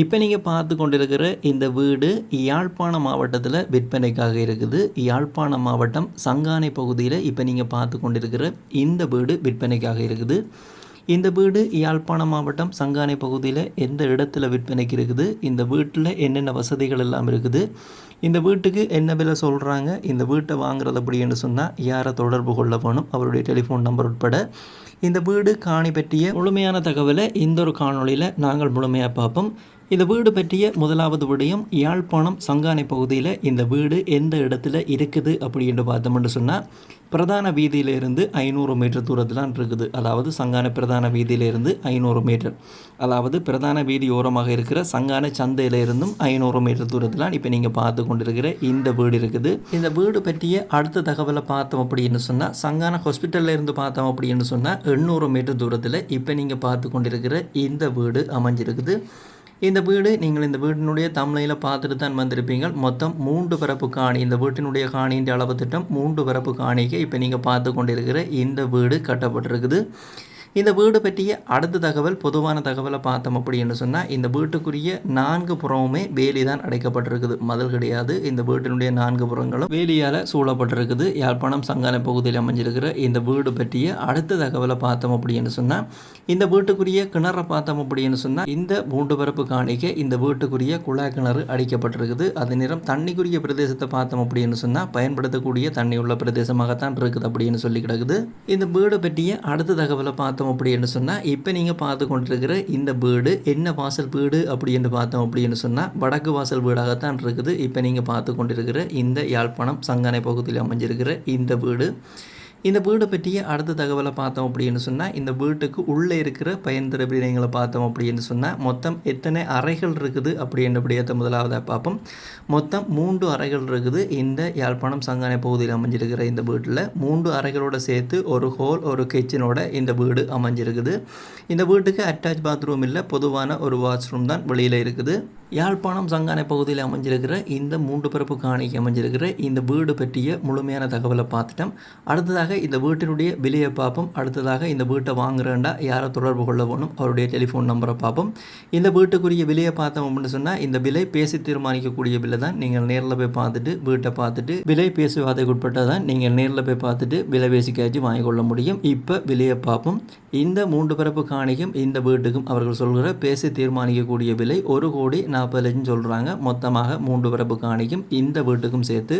இப்போ நீங்கள் பார்த்து கொண்டிருக்கிற இந்த வீடு யாழ்ப்பாண மாவட்டத்தில் விற்பனைக்காக இருக்குது. யாழ்ப்பாண மாவட்டம் சங்கானை பகுதியில் இப்போ நீங்கள் பார்த்து கொண்டிருக்கிற இந்த வீடு விற்பனைக்காக இருக்குது. இந்த வீடு யாழ்ப்பாண மாவட்டம் சங்கானை பகுதியில் எந்த இடத்துல விற்பனைக்கு இருக்குது? இந்த வீட்டில் என்னென்ன வசதிகள் எல்லாம் இருக்குது? இந்த வீட்டுக்கு என்ன விலை சொல்கிறாங்க இந்த வீட்டை வாங்குறது அப்படின்னு சொன்னால் யாரை தொடர்பு கொள்ள வேணும்? அவருடைய டெலிஃபோன் நம்பர் உட்பட. இந்த வீடு காணி பற்றிய முழுமையான தகவலை இந்த ஒரு காணொளியில் நாங்கள் முழுமையாக பார்ப்போம். இந்த வீடு பற்றிய முதலாவது விடயம் யாழ்ப்பாணம் சங்கானை பகுதியில் இந்த வீடு எந்த இடத்துல இருக்குது அப்படின்னு பார்த்தோம்னு சொன்னால் பிரதான வீதியிலிருந்து ஐநூறு மீட்டர் தூரத்தில் இருக்குது. அதாவது சங்கான பிரதான வீதியிலிருந்து ஐநூறு மீட்டர் அதாவது பிரதான வீதி ஓரமாக இருக்கிற சங்கான சந்தையிலிருந்தும் ஐநூறு மீட்டர் தூரத்தில் இப்போ நீங்கள் பார்த்து கொண்டிருக்கிற இந்த வீடு இருக்குது. இந்த வீடு பற்றிய அடுத்த தகவலை பார்த்தோம் அப்படின்னு சொன்னால் சங்கான ஹாஸ்பிட்டல்லேருந்து பார்த்தோம் அப்படின்னு சொன்னால் எண்ணூறு மீட்டர் தூரத்தில் இப்போ நீங்கள் பார்த்து கொண்டிருக்கிற இந்த வீடு அமைஞ்சிருக்குது. இந்த வீடு நீங்கள் இந்த வீட்டினுடைய தமிழையில் பார்த்துட்டு தான் வந்திருப்பீங்க. மொத்தம் மூன்று பரப்பு காணி இந்த வீட்டினுடைய காணியின் அளவு திட்டம் மூன்று பரப்பு காணிக்கு இப்போ நீங்கள் பார்த்து கொண்டிருக்கிற இந்த வீடு கட்டப்பட்டிருக்குது. இந்த வீடு பற்றிய அடுத்த தகவல் பொதுவான தகவலை பார்த்தோம் அப்படின்னு சொன்னால் இந்த வீட்டுக்குரிய நான்கு புறமுமே வேலி தான் அடைக்கப்பட்டிருக்குது. மதல் கிடையாது. இந்த வீட்டினுடைய நான்கு புறங்களும் வேலியால் சூழப்பட்டிருக்குது. யாழ்ப்பாணம் சங்கான பகுதியில் அமைஞ்சிருக்கிற இந்த வீடு பற்றிய அடுத்த தகவலை பார்த்தோம் அப்படின்னு சொன்னால் இந்த வீட்டுக்குரிய கிணறை பார்த்தோம் அப்படின்னு சொன்னால் இந்த மூன்று பரப்பு காணிக்க இந்த வீட்டுக்குரிய குழாய் கிணறு அடிக்கப்பட்டிருக்குது. அதே நேரம் தண்ணிக்குரிய பிரதேசத்தை பார்த்தோம் அப்படின்னு சொன்னால் பயன்படுத்தக்கூடிய தண்ணி உள்ள பிரதேசமாகத்தான் இருக்குது அப்படின்னு சொல்லி கிடக்குது. இந்த வீடு பற்றிய அடுத்த தகவலை பார்த்தோம் அப்படின்னு சொன்னால் இப்போ நீங்கள் பார்த்து கொண்டிருக்கிற இந்த வீடு என்ன வாசல் வீடு அப்படின்னு பார்த்தோம் அப்படின்னு சொன்னால் வடக்கு வாசல் வீடாகத்தான் இருக்குது. இப்போ நீங்கள் பார்த்து கொண்டிருக்கிற இந்த யாழ்ப்பாணம் சங்கானை பகுதியில் அமைஞ்சிருக்கிற இந்த வீடு. இந்த வீடை பற்றிய அடுத்த தகவலை பார்த்தோம் அப்படின்னு சொன்னால் இந்த வீட்டுக்கு உள்ளே இருக்கிற பயன் விடயங்களை பார்த்தோம் அப்படின்னு சொன்னால் மொத்தம் எத்தனை அறைகள் இருக்குது அப்படின்றபடியத்தை முதலாவதாக பார்ப்போம். மொத்தம் மூன்று அறைகள் இருக்குது. இந்த யாழ்ப்பாணம் சங்கானை பகுதியில் அமைஞ்சிருக்கிற இந்த வீட்டில் மூன்று அறைகளோட சேர்த்து ஒரு ஹோல் ஒரு கிச்சனோட இந்த வீடு அமைஞ்சிருக்குது. இந்த வீட்டுக்கு அட்டாச் பாத்ரூம் இல்லை பொதுவான ஒரு வாஷ்ரூம் தான் வெளியில் இருக்குது. யாழ்ப்பாணம் சங்கானை பகுதியில் அமைஞ்சிருக்கிற இந்த மூன்று பிறப்பு காணிக்கு அமைஞ்சிருக்கிற இந்த வீடு பற்றிய முழுமையான தகவலை பார்த்துட்டோம். அடுத்ததாக இந்த வீட்டினுடைய விலையை பார்ப்போம். அடுத்ததாக இந்த வீட்டை வாங்குறேன்டா யாரை தொடர்பு கொள்ள வேணும்? அவருடைய டெலிஃபோன் நம்பரை பார்ப்போம். இந்த வீட்டுக்குரிய விலையை பார்த்தோம் அப்படின்னு சொன்னால் இந்த விலை பேசி தீர்மானிக்கக்கூடிய விலை தான். நீங்கள் நேரில் போய் பார்த்துட்டு வீட்டை பார்த்துட்டு விலை பேசுவாதைக்கு உட்பட்டால் தான் நீங்கள் நேரில் போய் பார்த்துட்டு விலை பேசி காய்ச்சி வாங்கிக்கொள்ள முடியும். இப்போ விலையை பார்ப்போம். இந்த மூன்று பிறப்பு காணிக்கும் இந்த வீட்டுக்கும் அவர்கள் சொல்கிற பேசி தீர்மானிக்கக்கூடிய விலை ஒரு கோடி நாற்பது லட்சம் சொல்கிறாங்க மொத்தமாக மூன்று பிறப்பு காணிக்கும் இந்த வீட்டுக்கும் சேர்த்து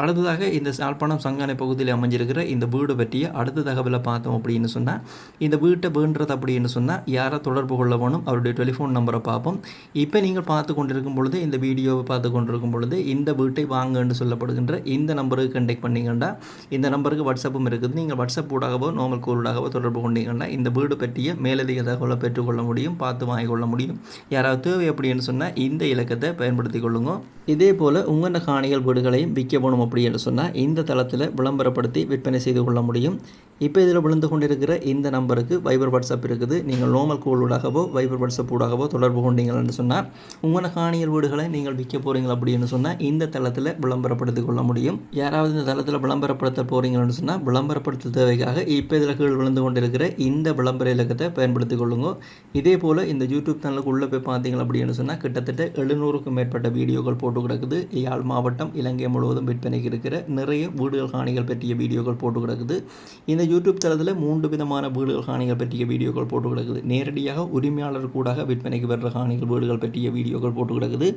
அடுத்ததாக இந்த யாழ்ப்பாணம் சங்கானை பகுதியில் அமைஞ்சிருக்கிற இந்த வீடு பற்றிய அடுத்த தகவலை பார்த்தோம் அப்படின்னு சொன்னால் இந்த வீட்டை வேண்டுறது அப்படின்னு சொன்னால் யாரை தொடர்பு கொள்ள வேணும் அவருடைய டெலிஃபோன் நம்பரை பார்ப்போம். இப்போ நீங்கள் பார்த்து கொண்டிருக்கும் பொழுது இந்த வீடியோவை பார்த்து கொண்டிருக்கும் பொழுது இந்த வீட்டை வாங்கன்னு சொல்லப்படுகின்ற இந்த நம்பருக்கு கண்டெக்ட் பண்ணிங்கன்னா இந்த நம்பருக்கு வாட்ஸ்அப்பும் இருக்குது. நீங்கள் வாட்ஸ்அப் ஊடாகவோ நார்மல் கோலூடாகவோ தொடர்பு கொண்டீங்கன்னா இந்த வீடு பற்றிய மேலதிக தகவலை பெற்றுக்கொள்ள முடியும் பார்த்து வாங்கிக்கொள்ள முடியும். யாராவது தேவை அப்படின்னு சொன்னால் இந்த இலக்கத்தை பயன்படுத்தி கொள்ளுங்க. இதே போல் உங்கள் காணிகள் வீடுகளையும் விற்க போகணும் அப்படின்னு சொன்னால் இந்த தளத்தில் விளம்பரப்படுத்தி விற்பனை செய்து கொள்ள முடியும். இப்போ இதில் விழுந்து கொண்டிருக்கிற இந்த நம்பருக்கு வைபர் வாட்ஸ்அப் இருக்குது. நீங்கள் நோமல் கோல் ஊடாகவோ வைபர் வாட்ஸ்அப் ஊடாகவோ தொடர்பு கொண்டீங்கன்னு சொன்னால் உங்கள் காணியல் வீடுகளை நீங்கள் விற்க போகிறீங்க அப்படின்னு சொன்னால் இந்த தளத்தில் விளம்பரப்படுத்தி கொள்ள முடியும். யாராவது இந்த தளத்தில் விளம்பரப்படுத்த போகிறீங்கன்னு சொன்னால் விளம்பரப்படுத்த தேவைக்காக இப்போ இதில் கீழ் விழுந்து கொண்டிருக்கிற இந்த விளம்பர இலக்கத்தை பயன்படுத்திக் கொள்ளுங்க. இதே போல் இந்த யூடியூப் சேனலுக்கு உள்ளே போய் பார்த்தீங்க அப்படின்னு சொன்னால் கிட்டத்தட்ட எழுநூறுக்கும் மேற்பட்ட வீடியோக்கள் போட்டு கிடக்குது. யாழ் மாவட்டம் இலங்கை முழுவதும் விற்பனைக்கு இருக்கிற நிறைய வீடுகள் காணிகள் பற்றிய வீடியோக்கள் போட்டு கிடக்குது. இந்த யூடியூப் தளத்தில் மூன்று விதமான வீடுகள் காணிகள் பற்றிய வீடியோக்கள் போட்டு கிடக்குது. நேரடியாக உரிமையாளர் கூடாக விற்பனைக்கு வர்ற காணிகள் வீடுகள் பற்றிய வீடியோக்கள் போட்டு கிடக்குது.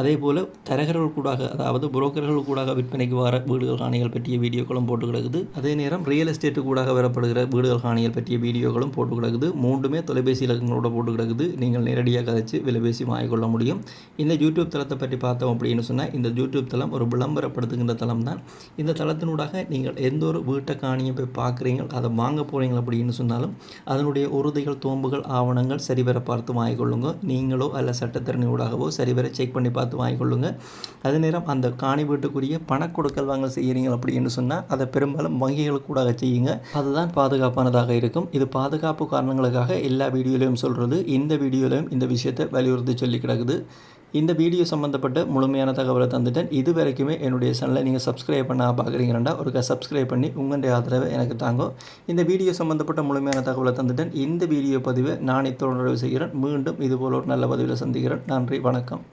அதே போல் தரகர்கள் கூடாக அதாவது புரோக்கர்கள் கூடாக விற்பனைக்கு வர வீடுகள் காணிகள் பற்றிய வீடியோக்களும் போட்டு கிடக்குது. அதே நேரம் ரியல் எஸ்டேட்டு கூடாக வரப்படுகிற வீடுகள் காணிகள் பற்றிய வீடியோக்களும் போட்டு கிடக்குது. மூன்றுமே தொலைபேசி இலக்கங்களோட போட்டு கிடக்குது. நீங்கள் நேரடியாக கதைச்சு விலைபேசி வாங்கிக்கொள்ள முடியும். இந்த யூடியூப் தளத்தை பற்றி பார்த்தோம் அப்படின்னு சொன்னால் இந்த யூடியூப் தளம் ஒரு விளம்பரப்படுத்துகின்ற தளம் தான். இந்த தளத்தினூடாக நீங்கள் எந்த ஒரு வீட்டை காணியை போய் பார்க்குறீங்க அதை வாங்க போகிறீங்க அப்படின்னு சொன்னாலும் அதனுடைய உறுதிகள் தோம்புகள் ஆவணங்கள் சரிவர பார்த்து வாங்கிக்கொள்ளுங்க. நீங்களோ அல்ல சட்டத்திறனையூடாகவோ சரிவர செக் பண்ணி பார்த்து வாங்கிக்கொள்ளுங்க. அதே நேரம் அந்த காணி வீட்டுக்குரிய பணக்கொடுக்கல் வாங்கல் செய்கிறீங்க அப்படின்னு சொன்னால் அதை பெரும்பாலும் வங்கிகள் கூட செய்யுங்க. அதுதான் பாதுகாப்பானதாக இருக்கும். இது பாதுகாப்பு காரணங்களுக்காக எல்லா வீடியோலையும் சொல்கிறது இந்த வீடியோலையும் இந்த விஷயத்தை வலியுறுத்தி சொல்லி கிடக்குது. இந்த வீடியோ சம்மந்தப்பட்ட முழுமையான தகவலை தந்துட்டேன். இது வரைக்குமே என்னுடைய சேனலை நீங்கள் சப்ஸ்கிரைப் பண்ணால் பார்க்குறீங்கன்னா ஒரு சப்ஸ்கிரைப் பண்ணி உங்களுடைய ஆதரவை எனக்கு தாங்கோ இந்த வீடியோ சம்மந்தப்பட்ட முழுமையான தகவலை தந்துட்டேன். இந்த வீடியோ பதிவை நான் இத்தோடு நிறைவு செய்கிறேன். மீண்டும் இதுபோல் ஒரு நல்ல பதிவில் சந்திக்கிறேன். நன்றி வணக்கம்.